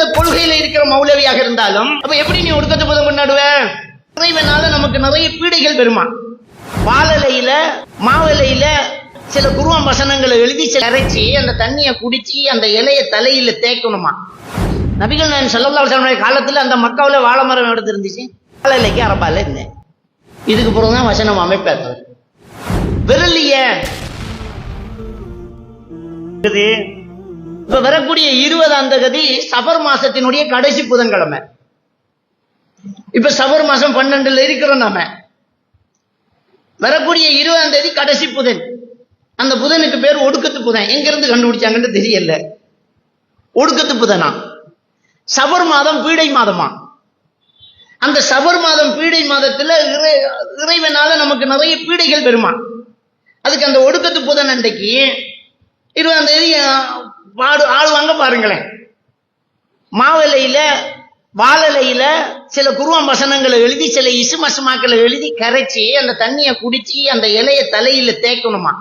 எந்த கொள்கையில இருக்கிற மௌலவியாக இருந்தாலும் அப்ப எப்படி நீ ஒடுக்கத்தை புதம் கொண்டாடுவ? இறைவனால நமக்கு நிறைய பீடைகள் பெறுமா? வாழலையில மாவலையில சில குருவம் வசனங்களை எழுதி சில அரைச்சி அந்த தண்ணியை குடிச்சு அந்த இலைய தலையில தேய்க்கணுமா? நபிகள் நான் செல்லல்லா காலத்துல அந்த மக்காவில் வாழை மரம் எடுத்து இருந்துச்சு? வாழலைக்கு அரபால இருந்தேன் இதுக்கு பிறகு தான் வசனம் அமைப்பார் விரலிய இப்ப வரக்கூடிய இருபதாம் தேதி சபர் மாசத்தினுடைய கடைசி புதன்கிழமை. இப்ப சபர் மாசம் பன்னெண்டுல இருக்கிறோம் நாம. வரக்கூடிய இருபதாம் தேதி கடைசி புதன். அந்த புதனுக்கு பேர் ஒடுக்கத்து புதன். எங்க இருந்து கண்டுபிடிச்சாங்கன்னு தெரியல. ஒடுக்கத்து புதனா? சபர் மாதம் பீடை மாதமா? அந்த சபர் மாதம் பீடை மாதத்துல இறை இறைவனால நமக்கு நிறைய பீடைகள் பெறுமா? அதுக்கு அந்த ஒடுக்கத்து புதன் அன்றைக்கு இருபதாம் தேதி பாடு ஆடுவாங்க பாருங்களேன். மாவிலையில வாழலையில சில குருவான் வசனங்களை எழுதி சில இசுமசுமாக்களை எழுதி கரைச்சி அந்த தண்ணியை குடிச்சு அந்த இலைய தலையில தேய்க்கணுமா?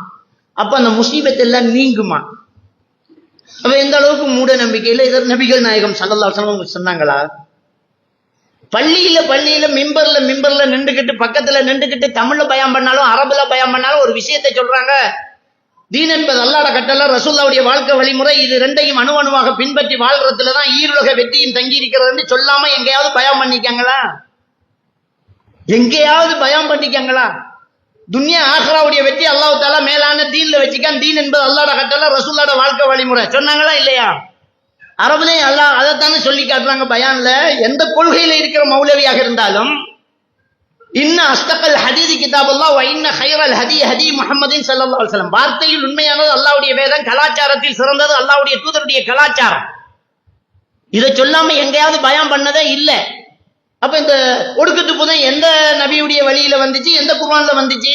அப்ப அந்த முசீபத் எல்லாம் நீங்குமா? அப்ப எந்த அளவுக்கு மூட நம்பிக்கையில இதர் நபிகள் நாயகம் சல்லல்லா அவங்க சொன்னாங்களா? பள்ளியில பள்ளியில மிம்பர்ல மிம்பர்ல நின்றுகிட்டு பக்கத்துல நின்றுகிட்டு தமிழ்ல பயம் பண்ணாலும் அரபுல பயம் பண்ணாலும் ஒரு விஷயத்தை சொல்றாங்க. தீன் என்பது அல்லாட கட்டளை ரசூல்லாவுடைய வாழ்க்கை வழிமுறை இது ரெண்டையும் அணு அணுவாக பின்பற்றி வாழ்றதுல தான் ஈருலக வெற்றியும் தங்கி இருக்கிறதுன்னு சொல்லாம எங்கேயாவது பயம் பண்ணிக்கங்களா? எங்கேயாவது பயம் பண்ணிக்கங்களா? துன்யா ஆஹ்ராவுடைய வெற்றி அல்லாஹ் தாலா மேலான தீன்ல வச்சுக்கான். தீன் என்பது அல்லாட கட்டளை ரசூல்லாட வாழ்க்கை வழிமுறை. சொன்னாங்களா இல்லையா? அரபுலையும் அல்லாஹ் அதைத்தானே சொல்லி காட்டுறாங்க. பயான்ல எந்த கொள்கையில இருக்கிற மௌலவியாக இருந்தாலும் இன்ன அஸ்தகல் ஹதீதி கிதாபுல்லா இன்ன ஹைரல் ஹதி ஹதி முஹம்மதின் சல்லா அலுவலம் வார்த்தையில் உண்மையானது அல்லாவுடைய வேதம் கலாச்சாரத்தில் சிறந்தது அல்லாவுடைய தூதருடைய கலாச்சாரம். இதை சொல்லாம எங்கேயாவது பயம் பண்ணதே இல்லை. அப்ப இந்த ஒடுக்கத்து புதன் எந்த நபியுடைய வழியில வந்துச்சு எந்த குர்ஆன்ல வந்துச்சு?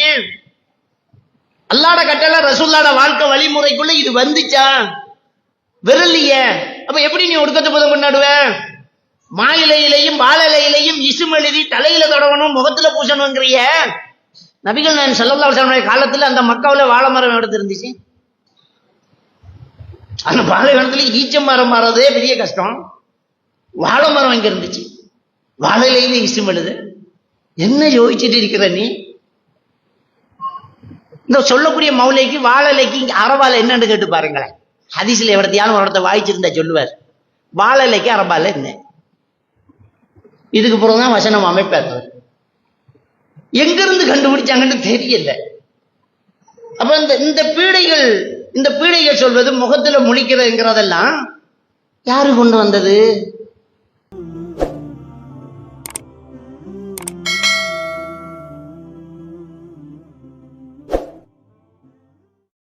அல்லாட கட்டளை ரசூல்லாட வாழ்க்கை வழிமுறைக்குள்ள இது வந்துச்சா? விரலிய அப்ப எப்படி நீ ஒடுக்கத்து புதன் கொண்டாடுவ? மாயிலையிலையும் வாழ இசும் எழுதி தலையில தொடவணும் முகத்துல பூசணுங்கிறிய? நபிகள் நான் செல்லல்லா காலத்துல அந்த மக்காவில் வாழை மரம் எடுத்து இருந்துச்சு? அந்த பாலைவனத்துல ஈச்ச மரம் மாறதே பெரிய கஷ்டம். வாழை மரம் இங்க இருந்துச்சு? வாழையிலேயே இசும் எழுது. என்ன யோசிச்சுட்டு இருக்கிற நீ? இந்த சொல்லக்கூடிய மௌலைக்கு வாழலைக்கு இங்க அரபால என்னன்னு கேட்டு பாருங்களேன். ஹதீஸ்ல எவ்வளத்தையான ஒரு இடத்த வாய்ச்சிருந்தா சொல்லுவார். வாழலைக்கு அரபால என்ன? இதுக்கு பிறகு தான் வசனம் அமைப்பார் எங்கிருந்து கண்டுபிடிச்சாங்கன்னு தெரியல. அப்ப இந்த இந்த பீடைகள் இந்த பீடைகள் சொல்வது முகத்துல முழிக்கிறதுங்கிறதெல்லாம் யாரு கொண்டு வந்தது?